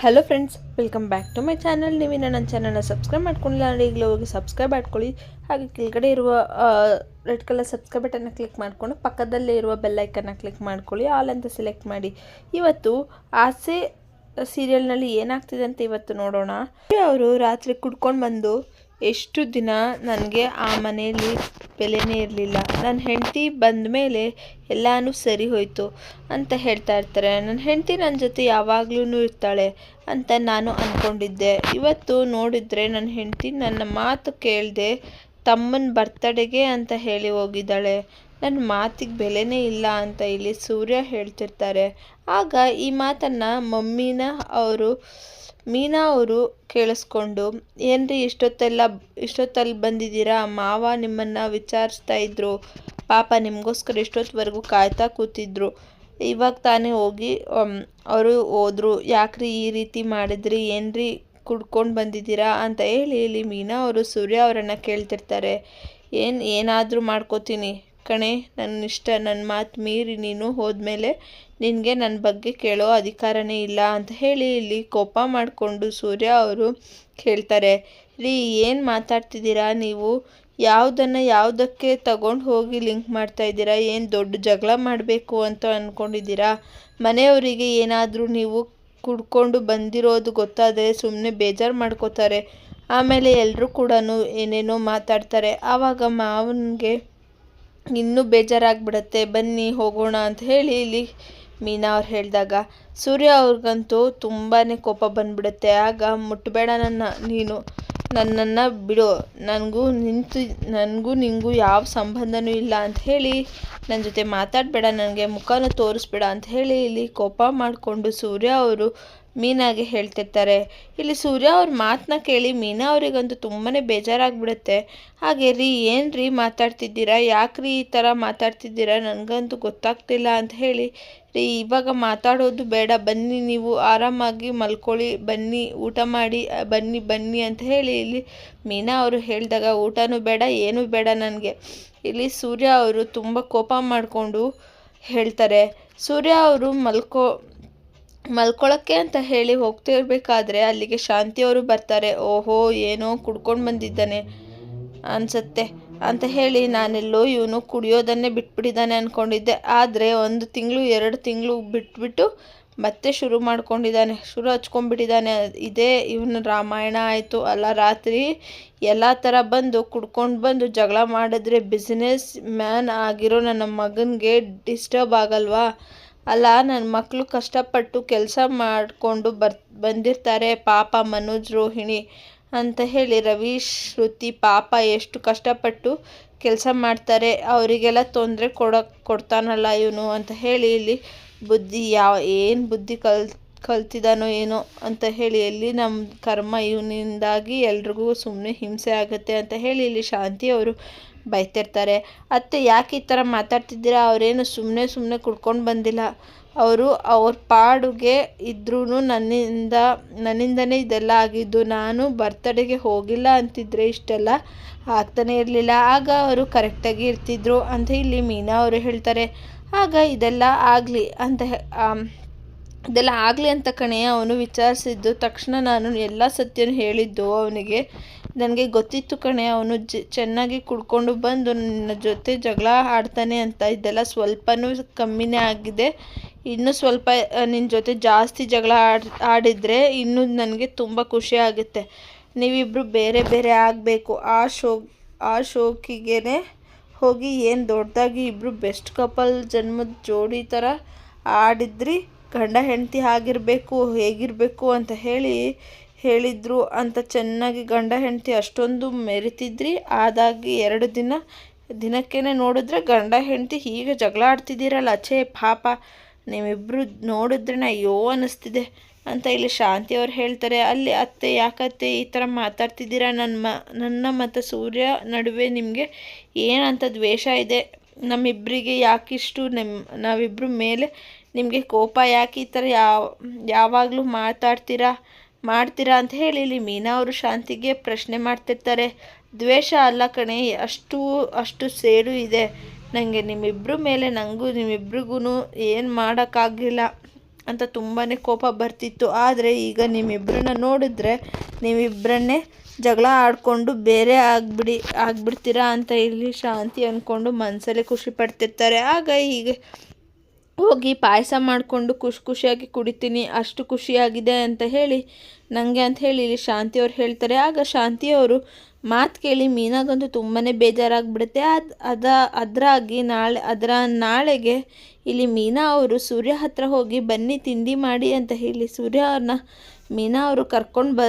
Hello friends welcome back to my channel ನೀವಿನ ನನ್ನ ಚಾನಲ್ನ subscribe ಮಾಡ್ಕೊಂಡಿಲ್ಲ ಅಂದರೆ ಈಗಲೇ ಹೋಗಿ ಸಬ್ಸ್ಕ್ರೈಬ್ ಮಾಡ್ಕೊಳ್ಳಿ. ಹಾಗೆ ಕೆಳಗಡೆ ಇರುವ ರೆಡ್ ಕಲರ್ ಸಬ್ಸ್ಕ್ರೈಬ್ ಬಟನ್ನ ಕ್ಲಿಕ್ ಮಾಡಿಕೊಂಡು ಪಕ್ಕದಲ್ಲೇ ಇರುವ ಬೆಲ್ಲೈಕನ್ನ ಕ್ಲಿಕ್ ಮಾಡ್ಕೊಳ್ಳಿ. ಆಲ್ ಅಂತ ಸೆಲೆಕ್ಟ್ ಮಾಡಿ. ಇವತ್ತು ಆಸೆ ಸೀರಿಯಲ್ನಲ್ಲಿ ಏನಾಗ್ತಿದೆ ಅಂತ ಇವತ್ತು ನೋಡೋಣ. ಅವರು ರಾತ್ರಿ ಕುಡ್ಕೊಂಡು ಬಂದು ಎಷ್ಟು ದಿನ ನನಗೆ ಆ ಮನೆಯಲ್ಲಿ ಬೆಲೆನೇ ಇರಲಿಲ್ಲ. ನನ್ನ ಹೆಂಡತಿ ಬಂದ ಮೇಲೆ ಎಲ್ಲನೂ ಸರಿ ಹೋಯಿತು ಅಂತ ಹೇಳ್ತಾ ಇರ್ತಾರೆ. ನನ್ನ ಹೆಂಡತಿ ನನ್ನ ಜೊತೆ ಯಾವಾಗ್ಲೂ ಇರ್ತಾಳೆ ಅಂತ ನಾನು ಅಂದ್ಕೊಂಡಿದ್ದೆ ಇವತ್ತು ನೋಡಿದರೆ ನನ್ನ ಹೆಂಡತಿ ನನ್ನ ಮಾತು ಕೇಳದೆ ತಮ್ಮನ ಬರ್ತಡೆಗೆ ಅಂತ ಹೇಳಿ ಹೋಗಿದ್ದಾಳೆ. ನನ್ನ ಮಾತಿಗೆ ಬೆಲೆನೇ ಇಲ್ಲ ಅಂತ ಇಲ್ಲಿ ಸೂರ್ಯ ಹೇಳ್ತಿರ್ತಾರೆ. ಆಗ ಈ ಮಾತನ್ನು ಮಮ್ಮಿನ ಅವರು, ಮೀನಾ ಅವರು ಕೇಳಿಸ್ಕೊಂಡು, ಏನ್ರಿ ಇಷ್ಟೊತ್ತೆಲ್ಲ, ಇಷ್ಟೊತ್ತಲ್ಲಿ ಬಂದಿದ್ದೀರಾ? ಮಾವ ನಿಮ್ಮನ್ನು ವಿಚಾರಿಸ್ತಾ ಇದ್ರು. ಪಾಪ ನಿಮಗೋಸ್ಕರ ಇಷ್ಟೊತ್ತವರೆಗೂ ಕಾಯ್ತಾ ಕೂತಿದ್ರು. ಇವಾಗ ತಾನೇ ಹೋಗಿ ಅವರು ಹೋದ್ರು. ಯಾಕ್ರಿ ಈ ರೀತಿ ಮಾಡಿದ್ರಿ? ಏನ್ರಿ ಕುಡ್ಕೊಂಡು ಬಂದಿದ್ದೀರಾ? ಅಂತ ಹೇಳಿ ಇಲ್ಲಿ ಮೀನಾ ಅವರು ಸೂರ್ಯ ಅವರನ್ನು ಕೇಳ್ತಿರ್ತಾರೆ. ಏನು, ಏನಾದರೂ ಮಾಡ್ಕೋತೀನಿ. ಕಣೆ, ನನ್ನ ಇಷ್ಟ ನನ್ನ ಮಾತು ಮೀರಿ ನೀನು ಹೋದ್ಮೇಲೆ ನಿನಗೆ ನನ್ನ ಬಗ್ಗೆ ಕೇಳೋ ಅಧಿಕಾರನೇ ಇಲ್ಲ ಅಂತ ಹೇಳಿ ಇಲ್ಲಿ ಕೋಪ ಮಾಡಿಕೊಂಡು ಸೂರ್ಯ ಅವರು ಕೇಳ್ತಾರೆ ರೀ, ಏನು ಮಾತಾಡ್ತಿದ್ದೀರಾ? ನೀವು ಯಾವುದನ್ನು ಯಾವುದಕ್ಕೆ ತಗೊಂಡು ಹೋಗಿ ಲಿಂಕ್ ಮಾಡ್ತಾ ಇದ್ದೀರಾ? ಏನು ದೊಡ್ಡ ಜಗಳ ಮಾಡಬೇಕು ಅಂತ ಅಂದ್ಕೊಂಡಿದ್ದೀರಾ ಮನೆಯವರಿಗೆ ಏನಾದರೂ ನೀವು ಕುಡ್ಕೊಂಡು ಬಂದಿರೋದು ಗೊತ್ತಾದರೆ ಸುಮ್ಮನೆ ಬೇಜಾರು ಮಾಡ್ಕೋತಾರೆ. ಆಮೇಲೆ ಎಲ್ಲರೂ ಕೂಡ ಏನೇನೋ ಮಾತಾಡ್ತಾರೆ. ಆವಾಗ ಮಾವನಿಗೆ ಇನ್ನೂ ಬೇಜಾರಾಗ್ಬಿಡತ್ತೆ, ಬನ್ನಿ ಹೋಗೋಣ ಅಂತ ಹೇಳಿ ಇಲ್ಲಿ ಮೀನಾ ಅವ್ರು ಹೇಳಿದಾಗ. ಸೂರ್ಯ ಅವ್ರಿಗಂತೂ ತುಂಬಾ ಕೋಪ ಬಂದ್ಬಿಡುತ್ತೆ. ಆಗ ಮುಟ್ಟಬೇಡ ನನ್ನ, ನೀನು ನನ್ನನ್ನು ಬಿಡು. ನನಗೂ ನಿಂತು, ನನಗೂ ನಿಂಗೂ ಯಾವ ಸಂಬಂಧನೂ ಇಲ್ಲ ಅಂತ ಹೇಳಿ ನನ್ನ ಜೊತೆ ಮಾತಾಡಬೇಡ, ನನಗೆ ಮುಖನ ತೋರಿಸ್ಬೇಡ ಅಂತ ಹೇಳಿ ಇಲ್ಲಿ ಕೋಪ ಮಾಡಿಕೊಂಡು ಸೂರ್ಯ ಅವರು ಮೀನಾಗೆ ಹೇಳ್ತಿರ್ತಾರೆ. ಇಲ್ಲಿ ಸೂರ್ಯ ಅವ್ರ ಮಾತನ್ನ ಕೇಳಿ ಮೀನಾ ಅವರಿಗಂತೂ ತುಂಬಾ ಬೇಜಾರಾಗ್ಬಿಡುತ್ತೆ. ಹಾಗೆ ರೀ, ಏನು ರೀ ಮಾತಾಡ್ತಿದ್ದೀರಾ? ಯಾಕ್ರಿ ಈ ಥರ ಮಾತಾಡ್ತಿದ್ದೀರಾ? ನನಗಂತೂ ಗೊತ್ತಾಗ್ತಿಲ್ಲ ಅಂತ ಹೇಳಿ. ರೀ, ಇವಾಗ ಮಾತಾಡೋದು ಬೇಡ. ಬನ್ನಿ ನೀವು ಆರಾಮಾಗಿ ಮಲ್ಕೊಳ್ಳಿ. ಬನ್ನಿ, ಊಟ ಮಾಡಿ ಬನ್ನಿ ಬನ್ನಿ ಅಂತ ಹೇಳಿ ಇಲ್ಲಿ ಮೀನಾ ಅವರು ಹೇಳಿದಾಗ ಊಟನೂ ಬೇಡ, ಏನೂ ಬೇಡ ನನಗೆ. ಇಲ್ಲಿ ಸೂರ್ಯ ಅವರು ತುಂಬ ಕೋಪ ಮಾಡಿಕೊಂಡು ಹೇಳ್ತಾರೆ. ಸೂರ್ಯ ಅವರು ಮಲ್ಕೋ ಮಲ್ಕೊಳ್ಳೋಕ್ಕೆ ಅಂತ ಹೇಳಿ ಹೋಗ್ತಿರ್ಬೇಕಾದ್ರೆ ಅಲ್ಲಿಗೆ ಶಾಂತಿಯವರು ಬರ್ತಾರೆ. ಓಹೋ, ಏನೋ ಕುಡ್ಕೊಂಡು ಬಂದಿದ್ದಾನೆ ಅನಿಸುತ್ತೆ ಅಂತ ಹೇಳಿ ನಾನೆಲ್ಲೋ ಇವನು ಕುಡಿಯೋದನ್ನೇ ಬಿಟ್ಬಿಟ್ಟಿದ್ದಾನೆ ಅಂದ್ಕೊಂಡಿದ್ದೆ ಆದರೆ ಒಂದು ತಿಂಗಳು, ಎರಡು ತಿಂಗಳು ಬಿಟ್ಬಿಟ್ಟು ಮತ್ತೆ ಶುರು ಮಾಡ್ಕೊಂಡಿದ್ದಾನೆ. ಶುರು ಹಚ್ಕೊಂಡ್ಬಿಟ್ಟಿದ್ದಾನೆ. ಇದೇ ಇವನು ರಾಮಾಯಣ ಆಯಿತು. ಅಲ್ಲ, ರಾತ್ರಿ ಎಲ್ಲ ಥರ ಬಂದು ಕುಡ್ಕೊಂಡು ಬಂದು ಜಗಳ ಮಾಡಿದ್ರೆ ಬಿಸ್ನೆಸ್ ಮ್ಯಾನ್ ಆಗಿರೋ ನನ್ನ ಮಗನಿಗೆ ಡಿಸ್ಟರ್ಬ್ ಆಗಲ್ವಾ? ಅಲ್ಲ ನನ್ನ ಮಕ್ಕಳು ಕಷ್ಟಪಟ್ಟು ಕೆಲಸ ಮಾಡಿಕೊಂಡು ಬರ್, ಬಂದಿರ್ತಾರೆ. ಪಾಪ ಮನೋಜ್ ರೋಹಿಣಿ ಅಂತ ಹೇಳಿ ರವಿ, ಶ್ರುತಿ, ಪಾಪ ಎಷ್ಟು ಕಷ್ಟಪಟ್ಟು ಕೆಲಸ ಮಾಡ್ತಾರೆ. ಅವರಿಗೆಲ್ಲ ತೊಂದರೆ ಕೊಡೋಕೆ ಕೊಡ್ತಾನಲ್ಲ ಇವನು ಅಂತ ಹೇಳಿ ಇಲ್ಲಿ ಬುದ್ಧಿ ಯಾವ, ಏನು ಬುದ್ಧಿ ಕಲ್ ಕಲ್ತಿದ್ದಾನೋ ಏನೋ ಅಂತ ಹೇಳಿ ಇಲ್ಲಿ ನಮ್ಮ ಕರ್ಮ ಇವನಿಂದಾಗಿ ಎಲ್ರಿಗೂ ಸುಮ್ಮನೆ ಹಿಂಸೆ ಆಗುತ್ತೆ ಅಂತ ಹೇಳಿ ಇಲ್ಲಿ ಶಾಂತಿ ಅವರು ಬೈತಿರ್ತಾರೆ. ಅತ್ತೆ ಯಾಕೆ ಈ ಥರ ಮಾತಾಡ್ತಿದ್ದೀರಾ? ಅವರೇನು ಸುಮ್ಮನೆ ಸುಮ್ಮನೆ ಕುಡ್ಕೊಂಡು ಬಂದಿಲ್ಲ. ಅವರು ಅವ್ರ ಪಾಡುಗೆ ಇದ್ರೂ ನನ್ನಿಂದ, ನನ್ನಿಂದನೇ ಇದೆಲ್ಲ ಆಗಿದ್ದು. ನಾನು ಬರ್ತಡೆಗೆ ಹೋಗಿಲ್ಲ ಅಂತಿದ್ರೆ ಇಷ್ಟೆಲ್ಲ ಆಗ್ತಾನೆ ಇರಲಿಲ್ಲ. ಆಗ ಅವರು ಕರೆಕ್ಟಾಗಿ ಇರ್ತಿದ್ರು ಅಂತ ಇಲ್ಲಿ ಮೀನಾ ಅವರು ಹೇಳ್ತಾರೆ. ಆಗ ಇದೆಲ್ಲ ಆಗಲಿ ಅಂತ ಇದೆಲ್ಲ ಆಗಲಿ ಅಂತ ಕಣೆ ಅವನು ವಿಚಾರಿಸಿದ್ದು ತಕ್ಷಣ ನಾನು ಎಲ್ಲ ಸತ್ಯನೂ ಹೇಳಿದ್ದು ಅವನಿಗೆ. ನನಗೆ ಗೊತ್ತಿತ್ತು ಕಣೆ, ಅವನು ಜ, ಚೆನ್ನಾಗಿ ಕುಡ್ಕೊಂಡು ಬಂದು ನನ್ನ ಜೊತೆ ಜಗಳ ಆಡ್ತಾನೆ ಅಂತ ಇದೆಲ್ಲ ಸ್ವಲ್ಪನೂ ಕಮ್ಮಿನೇ ಆಗಿದೆ. ಇನ್ನೂ ಸ್ವಲ್ಪ ನಿನ್ನ ಜೊತೆ ಜಾಸ್ತಿ ಜಗಳ ಆಡಿ, ಆಡಿದರೆ ಇನ್ನೂ ನನಗೆ ತುಂಬ ಖುಷಿ ಆಗುತ್ತೆ. ನೀವಿಬ್ಬರು ಬೇರೆ ಬೇರೆ ಆಗಬೇಕು. ಆ ಶೋ, ಆ ಶೋಕಿಗೆ ಹೋಗಿ ಏನು ದೊಡ್ಡದಾಗಿ ಇಬ್ಬರು ಬೆಸ್ಟ್ ಕಪಲ್ ಜನ್ಮದ ಜೋಡಿ ಥರ ಆಡಿದ್ರಿ, ಗಂಡ ಹೆಂಡತಿ ಆಗಿರಬೇಕು, ಹೇಗಿರಬೇಕು ಅಂತ ಹೇಳಿ ಹೇಳಿದರು ಅಂತ ಚೆನ್ನಾಗಿ ಗಂಡ ಹೆಂಡತಿ ಅಷ್ಟೊಂದು ಮೆರಿತಿದ್ರಿ. ಆದಾಗಿ ಎರಡು ದಿನ ದಿನಕ್ಕೇ ನೋಡಿದ್ರೆ ಗಂಡ ಹೆಂಡತಿ ಹೀಗೆ ಜಗಳ ಆಡ್ತಿದ್ದೀರಲ್ಲ ಛೇ ಪಾಪ ನೀವಿಬ್ಬರು ನೋಡಿದ್ರೆ ಅಯ್ಯೋ ಅನ್ನಿಸ್ತಿದೆ ಅಂತ ಇಲ್ಲಿ ಶಾಂತಿಯವ್ರು ಹೇಳ್ತಾರೆ. ಅಲ್ಲಿ ಅತ್ತೆ, ಯಾಕತ್ತೆ ಈ ಥರ ಮಾತಾಡ್ತಿದ್ದೀರಾ? ನನ್ನ ಮ, ನನ್ನ ಮತ್ತು ಸೂರ್ಯ ನಡುವೆ ನಿಮಗೆ ಏನಂತ ದ್ವೇಷ ಇದೆ? ನಮ್ಮಿಬ್ಬರಿಗೆ ಯಾಕಿಷ್ಟು ನಮ್ಮ ನಾವಿಬ್ಬರು ಮೇಲೆ ನಿಮಗೆ ಕೋಪ, ಯಾಕೆ ಈ ಥರ ಯಾವ, ಯಾವಾಗಲೂ ಮಾತಾಡ್ತೀರಾ? ಮಾಡ್ತೀರಾ ಅಂತ ಹೇಳಿ ಇಲ್ಲಿ ಮೀನಾ ಅವರು ಶಾಂತಿಗೆ ಪ್ರಶ್ನೆ ಮಾಡ್ತಿರ್ತಾರೆ. ದ್ವೇಷ ಅಲ್ಲ ಕಣೆ, ಅಷ್ಟು ಅಷ್ಟು ಸೇಡು ಇದೆ. ನನಗೆ ನಿಮ್ಮಿಬ್ಬರ ಮೇಲೆ ನನಗೂ ನಿಮ್ಮಿಬ್ರಿಗೂ ಏನು ಮಾಡೋಕ್ಕಾಗಲಿಲ್ಲ ಅಂತ ತುಂಬಾ ಕೋಪ ಬರ್ತಿತ್ತು. ಆದರೆ ಈಗ ನಿಮ್ಮಿಬ್ಬರನ್ನ ನೋಡಿದ್ರೆ ನೀವಿಬ್ಬರನ್ನೇ ಜಗಳ ಆಡಿಕೊಂಡು ಬೇರೆ ಆಗ್ಬಿಡಿ, ಆಗ್ಬಿಡ್ತೀರಾ ಅಂತ ಇಲ್ಲಿ ಶಾಂತಿ ಅಂದ್ಕೊಂಡು ಮನಸ್ಸಲ್ಲೇ ಖುಷಿ ಪಡ್ತಿರ್ತಾರೆ. ಆಗ ಹೀಗೆ ಹೋಗಿ ಪಾಯಸ ಮಾಡಿಕೊಂಡು ಖುಷಿ ಖುಷಿಯಾಗಿ ಕುಡಿತೀನಿ, ಅಷ್ಟು ಖುಷಿಯಾಗಿದೆ ಅಂತ ಹೇಳಿ ನನಗೆ ಅಂತ ಹೇಳಿ ಇಲ್ಲಿ ಶಾಂತಿಯವ್ರು ಹೇಳ್ತಾರೆ. ಆಗ ಶಾಂತಿಯವರು ಮಾತು ಕೇಳಿ ಮೀನಾಗಂತೂ ತುಂಬಾ ಬೇಜಾರಾಗ್ಬಿಡುತ್ತೆ. ಅದು, ಅದ, ಅದರಾಗಿ ನಾಳೆ, ಅದರ ನಾಳೆಗೆ ಇಲ್ಲಿ ಮೀನಾ ಅವರು ಸೂರ್ಯ ಹತ್ರ ಹೋಗಿ ಬನ್ನಿ, ತಿಂಡಿ ಮಾಡಿ ಅಂತ ಹೇಳಿ ಸೂರ್ಯ ಅವ್ರನ್ನ ಮೀನಾ ಅವರು ಕರ್ಕೊಂಡು ಬ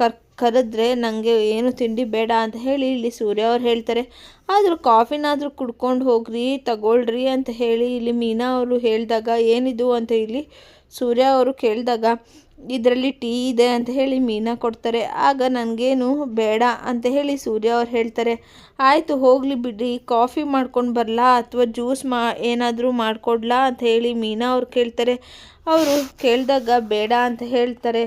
ಕರ್ ಕರೆದ್ರೆ ನನಗೆ ಏನು ತಿಂಡಿ ಬೇಡ ಅಂತ ಹೇಳಿ ಇಲ್ಲಿ ಸೂರ್ಯ ಅವ್ರು ಹೇಳ್ತಾರೆ. ಆದರೂ ಕಾಫಿನಾದರೂ ಕುಡ್ಕೊಂಡು ಹೋಗ್ರಿ, ತಗೊಳ್ರಿ ಅಂತ ಹೇಳಿ ಇಲ್ಲಿ ಮೀನಾ ಅವರು ಹೇಳಿದಾಗ ಏನಿದು ಅಂತ ಇಲ್ಲಿ ಸೂರ್ಯ ಅವರು ಕೇಳಿದಾಗ ಇದರಲ್ಲಿ ಟೀ ಇದೆ ಅಂತ ಹೇಳಿ ಮೀನಾ ಕೊಡ್ತಾರೆ. ಆಗ ನನಗೇನು ಬೇಡ ಅಂತ ಹೇಳಿ ಸೂರ್ಯ ಅವ್ರು ಹೇಳ್ತಾರೆ. ಆಯಿತು ಹೋಗಲಿ ಬಿಡಿ ಕಾಫಿ ಮಾಡ್ಕೊಂಡು ಬರಲಾ ಅಥವಾ ಜ್ಯೂಸ್ ಮಾ ಏನಾದರೂ ಮಾಡಿಕೊಡ್ಲಾ ಅಂತ ಹೇಳಿ ಮೀನಾ ಅವ್ರು ಕೇಳ್ತಾರೆ. ಅವರು ಕೇಳಿದಾಗ ಬೇಡ ಅಂತ ಹೇಳ್ತಾರೆ.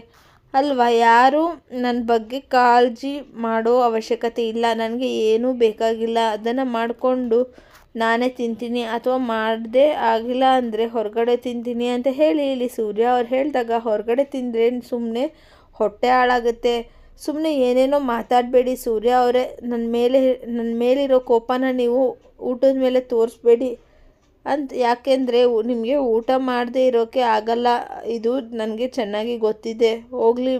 ಅಲ್ವಾ? ಯಾರು ನನ್ನ ಬಗ್ಗೆ ಕಾಳಜಿ ಮಾಡೋ ಅವಶ್ಯಕತೆ ಇಲ್ಲ. ನನಗೆ ಏನೂ ಬೇಕಾಗಿಲ್ಲ. ಅದನ್ನು ಮಾಡಿಕೊಂಡು ನಾನೇ ತಿಂತೀನಿ. ಅಥವಾ ಮಾಡದೆ ಆಗಿಲ್ಲ ಅಂದರೆ ಹೊರಗಡೆ ತಿಂತೀನಿ ಅಂತ ಹೇಳಿ ಇಲ್ಲಿ ಸೂರ್ಯ ಅವ್ರು ಹೇಳಿದಾಗ ಹೊರಗಡೆ ತಿಂದರೆ ಸುಮ್ಮನೆ ಹೊಟ್ಟೆ ಹಾಳಾಗುತ್ತೆ. ಸುಮ್ಮನೆ ಏನೇನೋ ಮಾತಾಡಬೇಡಿ ಸೂರ್ಯ ಅವರೇ. ನನ್ನ ಮೇಲೆ ನನ್ನ ಮೇಲಿರೋ ಕೋಪನ ನೀವು ಊಟದ ಮೇಲೆ ತೋರಿಸ್ಬೇಡಿ. ಅಂತ ಯಾಕೆಂದರೆ ನಿಮಗೆ ಊಟ ಮಾಡದೇ ಇರೋಕ್ಕೆ ಆಗಲ್ಲ. ಇದು ನನಗೆ ಚೆನ್ನಾಗಿ ಗೊತ್ತಿದೆ. ಹೋಗಲಿ,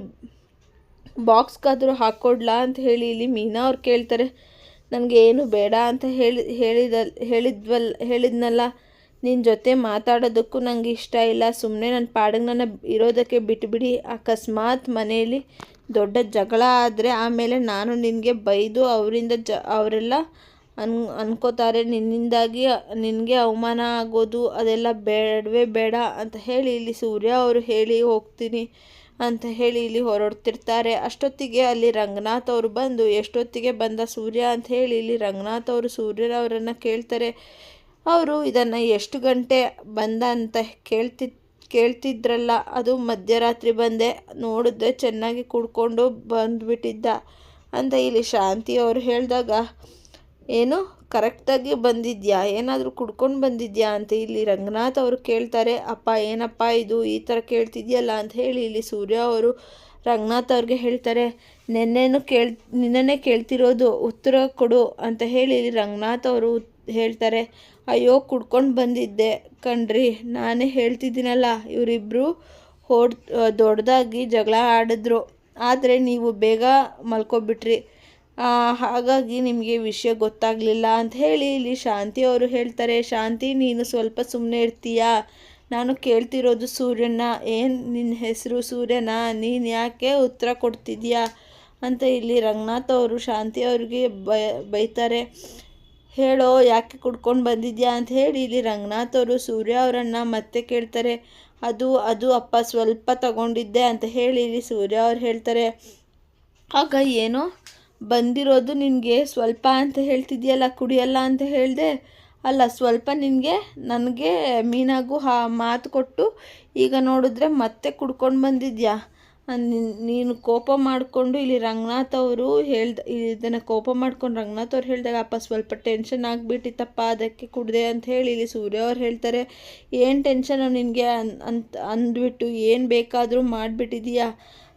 ಬಾಕ್ಸ್ಗಾದರೂ ಹಾಕ್ಕೊಡ್ಲಾ ಅಂತ ಹೇಳಿ ಇಲ್ಲಿ ಮೀನಾ ಅವ್ರು ಕೇಳ್ತಾರೆ. ನನಗೆ ಏನು ಬೇಡ ಅಂತ ಹೇಳಿ, ಹೇಳಿದ, ಹೇಳಿದ್ವಲ್, ಹೇಳಿದ್ನಲ್ಲ. ನಿನ್ನ ಜೊತೆ ಮಾತಾಡೋದಕ್ಕೂ ನನಗೆ ಇಷ್ಟ ಇಲ್ಲ. ಸುಮ್ಮನೆ ನನ್ನ ಪಾಡಿಗೆ ಇರೋದಕ್ಕೆ ಬಿಟ್ಬಿಡಿ. ಅಕಸ್ಮಾತ್ ಮನೆಯಲ್ಲಿ ದೊಡ್ಡ ಜಗಳ ಆದರೆ ಆಮೇಲೆ ನಾನು ನಿನಗೆ ಬೈದು ಅವರಿಂದ ಜ ಅವರೆಲ್ಲ ಅನ್, ಅನ್ಕೋತಾರೆ. ನಿನ್ನಿಂದಾಗಿ ನಿನಗೆ ಅವಮಾನ ಆಗೋದು ಅದೆಲ್ಲ ಬೇಡವೇ ಬೇಡ ಅಂತ ಹೇಳಿ ಇಲ್ಲಿ ಸೂರ್ಯ ಅವರು ಹೇಳಿ ಹೋಗ್ತೀನಿ ಅಂತ ಹೇಳಿ ಇಲ್ಲಿ ಹೊರಡ್ತಿರ್ತಾರೆ. ಅಷ್ಟೊತ್ತಿಗೆ ಅಲ್ಲಿ ರಂಗನಾಥ್ ಅವರು ಬಂದು ಎಷ್ಟೊತ್ತಿಗೆ ಬಂದ ಸೂರ್ಯ ಅಂತ ಹೇಳಿ ಇಲ್ಲಿ ರಂಗನಾಥ್ ಅವರು ಸೂರ್ಯನವರನ್ನು ಕೇಳ್ತಾರೆ. ಅವರು ಇದನ್ನು ಎಷ್ಟು ಗಂಟೆ ಬಂದ ಅಂತ ಕೇಳ್ತಿ, ಕೇಳ್ತಿದ್ರಲ್ಲ, ಅದು ಮಧ್ಯರಾತ್ರಿ ಬಂದೆ, ನೋಡಿದ್ರೆ ಚೆನ್ನಾಗಿ ಕುಡ್ಕೊಂಡು ಬಂದುಬಿಟ್ಟಿದ್ದ ಅಂತ ಇಲ್ಲಿ ಶಾಂತಿ ಅವರು ಹೇಳಿದಾಗ ಏನು ಕರೆಕ್ಟಾಗಿ ಬಂದಿದ್ಯಾ? ಏನಾದರೂ ಕುಡ್ಕೊಂಡು ಬಂದಿದ್ಯಾ ಅಂತ ಇಲ್ಲಿ ರಂಗನಾಥ್ ಅವರು ಕೇಳ್ತಾರೆ, ಅಪ್ಪ, ಏನಪ್ಪ ಇದು? ಈ ಥರ ಕೇಳ್ತಿದ್ಯಲ್ಲ? ಅಂತ ಹೇಳಿ ಇಲ್ಲಿ ಸೂರ್ಯ ಅವರು ರಂಗನಾಥ್ ಅವ್ರಿಗೆ ಹೇಳ್ತಾರೆ, ನೆನ್ನೆನೂ ಕೇಳ್ ನಿನ್ನೆ ಕೇಳ್ತಿರೋದು ಉತ್ತರ ಕೊಡು ಅಂತ ಹೇಳಿ ಇಲ್ಲಿ ರಂಗನಾಥ್ ಅವರು ಹೇಳ್ತಾರೆ, ಅಯ್ಯೋ, ಕುಡ್ಕೊಂಡು ಬಂದಿದ್ದೆ ಕಣ್ರಿ, ನಾನೇ ಹೇಳ್ತಿದ್ದೀನಲ್ಲ ಇವರಿಬ್ಬರು ಹೊಡ್ ದೊಡ್ಡದಾಗಿ ಜಗಳ ಆಡಿದ್ರು, ಆದರೆ ನೀವು ಬೇಗ ಮಲ್ಕೊಬಿಟ್ರಿ ಹಾಗಾಗಿ ನಿಮಗೆ ವಿಷಯ ಗೊತ್ತಾಗಲಿಲ್ಲ ಅಂತ ಹೇಳಿ ಇಲ್ಲಿ ಶಾಂತಿ ಅವರು ಹೇಳ್ತಾರೆ, ಶಾಂತಿ, ನೀನು ಸ್ವಲ್ಪ ಸುಮ್ಮನೆ ಇರ್ತೀಯಾ? ನಾನು ಕೇಳ್ತಿರೋದು ಸೂರ್ಯನ ಏನು ನಿನ್ನ ಹೆಸರು ಸೂರ್ಯನ? ನೀನು ಯಾಕೆ ಉತ್ತರ ಕೊಡ್ತಿದ್ಯಾ? ಅಂತ ಇಲ್ಲಿ ರಂಗನಾಥ್ ಅವರು ಶಾಂತಿ ಅವ್ರಿಗೆ ಬೈ ಬೈತಾರೆ. ಹೇಳೋ, ಯಾಕೆ ಕುಡ್ಕೊಂಡು ಬಂದಿದ್ಯಾ? ಅಂತ ಹೇಳಿ ಇಲ್ಲಿ ರಂಗನಾಥ್ ಅವರು ಸೂರ್ಯ ಅವರನ್ನು ಮತ್ತೆ ಕೇಳ್ತಾರೆ. ಅದು ಅದು ಅಪ್ಪ, ಸ್ವಲ್ಪ ತಗೊಂಡಿದ್ದೆ ಅಂತ ಹೇಳಿ ಇಲ್ಲಿ ಸೂರ್ಯ ಅವ್ರು ಹೇಳ್ತಾರೆ. ಆಗ ಏನೋ? ಬಂದಿರೋದು ನಿನಗೆ ಸ್ವಲ್ಪ ಅಂತ ಹೇಳ್ತಿದ್ಯಲ್ಲ, ಕುಡಿಯಲ್ಲ ಅಂತ ಹೇಳಿದೆ. ಅಲ್ಲ, ಸ್ವಲ್ಪ ನಿನಗೆ, ನನಗೆ ಮೀನಾಗೂ ಹಾ ಮಾತು ಕೊಟ್ಟು ಈಗ ನೋಡಿದ್ರೆ ಮತ್ತೆ ಕುಡ್ಕೊಂಡು ಬಂದಿದ್ಯಾ? ನೀನು ಕೋಪ ಮಾಡಿಕೊಂಡು ಇಲ್ಲಿ ರಂಗನಾಥ್ ಅವರು ಹೇಳ್ದ, ಇದನ್ನು ಕೋಪ ಮಾಡ್ಕೊಂಡು ರಂಗನಾಥ್ ಅವ್ರು ಹೇಳಿದಾಗ, ಅಪ್ಪ ಸ್ವಲ್ಪ ಟೆನ್ಷನ್ ಆಗಿಬಿಟ್ಟಿತ್ತಪ್ಪ ಅದಕ್ಕೆ ಕುಡ್ದೆ ಅಂತ ಹೇಳಿ ಇಲ್ಲಿ ಸೂರ್ಯ ಅವ್ರು ಹೇಳ್ತಾರೆ. ಏನು ಟೆನ್ಷನ್ ನಿನಗೆ ಅಂತ ಅಂದ್ಬಿಟ್ಟು ಏನು ಬೇಕಾದರೂ ಮಾಡಿಬಿಟ್ಟಿದೀಯಾ?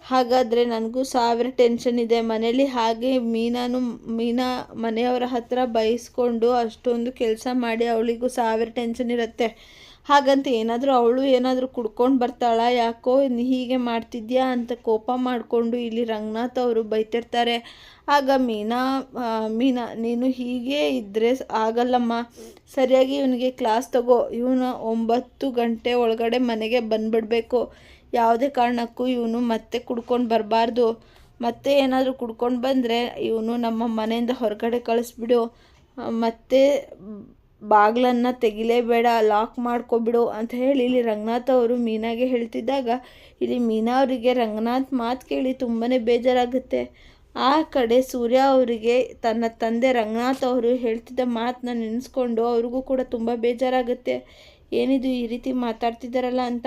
ಹಾಗಾದರೆ ನನಗೂ ಸಾವಿರ ಟೆನ್ಷನ್ ಇದೆ. ಮನೇಲಿ ಹಾಗೆ ಮೀನಾನು, ಮೀನಾ ಮನೆಯವರ ಹತ್ರ ಬೈಸ್ಕೊಂಡು ಅಷ್ಟೊಂದು ಕೆಲಸ ಮಾಡಿ ಅವಳಿಗೂ ಸಾವಿರ ಟೆನ್ಷನ್ ಇರುತ್ತೆ. ಹಾಗಂತ ಏನಾದರೂ ಅವಳು ಏನಾದರೂ ಕುಡ್ಕೊಂಡು ಬರ್ತಾಳ? ಯಾಕೋ ಹೀಗೆ ಮಾಡ್ತಿದ್ಯಾ ಅಂತ ಕೋಪ ಮಾಡಿಕೊಂಡು ಇಲ್ಲಿ ರಂಗನಾಥ್ ಅವರು ಬೈತಿರ್ತಾರೆ. ಆಗ ಮೀನಾ ಮೀನಾ, ನೀನು ಹೀಗೆ ಇದ್ದರೆ ಆಗಲ್ಲಮ್ಮ. ಸರಿಯಾಗಿ ಇವನಿಗೆ ಕ್ಲಾಸ್ ತಗೋ. ಇವನು ಒಂಬತ್ತು ಗಂಟೆ ಒಳಗಡೆ ಮನೆಗೆ ಬಂದುಬಿಡ್ಬೇಕು. ಯಾವುದೇ ಕಾರಣಕ್ಕೂ ಇವನು ಮತ್ತೆ ಕುಡ್ಕೊಂಡು ಬರಬಾರ್ದು. ಮತ್ತೆ ಏನಾದರೂ ಕುಡ್ಕೊಂಡು ಬಂದರೆ ಇವನು ನಮ್ಮ ಮನೆಯಿಂದ ಹೊರಗಡೆ ಕಳಿಸ್ಬಿಡು. ಮತ್ತೆ ಬಾಗಿಲನ್ನು ತೆಗಿಲೇಬೇಡ, ಲಾಕ್ ಮಾಡ್ಕೊಬಿಡು ಅಂತ ಹೇಳಿ ಇಲ್ಲಿ ರಂಗನಾಥ್ ಅವರು ಮೀನಾಗೆ ಹೇಳ್ತಿದ್ದಾಗ ಇಲ್ಲಿ ಮೀನಾ ಅವರಿಗೆ ರಂಗನಾಥ್ ಮಾತು ಕೇಳಿ ತುಂಬಾ ಬೇಜಾರಾಗುತ್ತೆ. ಆ ಕಡೆ ಸೂರ್ಯ ಅವರಿಗೆ, ತನ್ನ ತಂದೆ ರಂಗನಾಥ್ ಅವರು ಹೇಳ್ತಿದ್ದ ಮಾತನ್ನ ನೆನೆಸ್ಕೊಂಡು ಅವ್ರಿಗೂ ಕೂಡ ತುಂಬ ಬೇಜಾರಾಗುತ್ತೆ. ಏನಿದು ಈ ರೀತಿ ಮಾತಾಡ್ತಿದ್ದಾರಲ್ಲ ಅಂತ.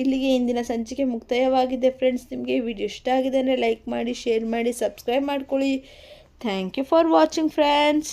ಇಲ್ಲಿಗೆ ಇಂದಿನ ಸಂಚಿಕೆ ಮುಕ್ತಾಯವಾಗಿದೆ ಫ್ರೆಂಡ್ಸ್. ನಿಮಗೆ ವಿಡಿಯೋ ಇಷ್ಟ ಆಗಿದೆ ಅಂದರೆ ಲೈಕ್ ಮಾಡಿ, ಶೇರ್ ಮಾಡಿ, ಸಬ್ಸ್ಕ್ರೈಬ್ ಮಾಡ್ಕೊಳ್ಳಿ. Thank you for watching friends.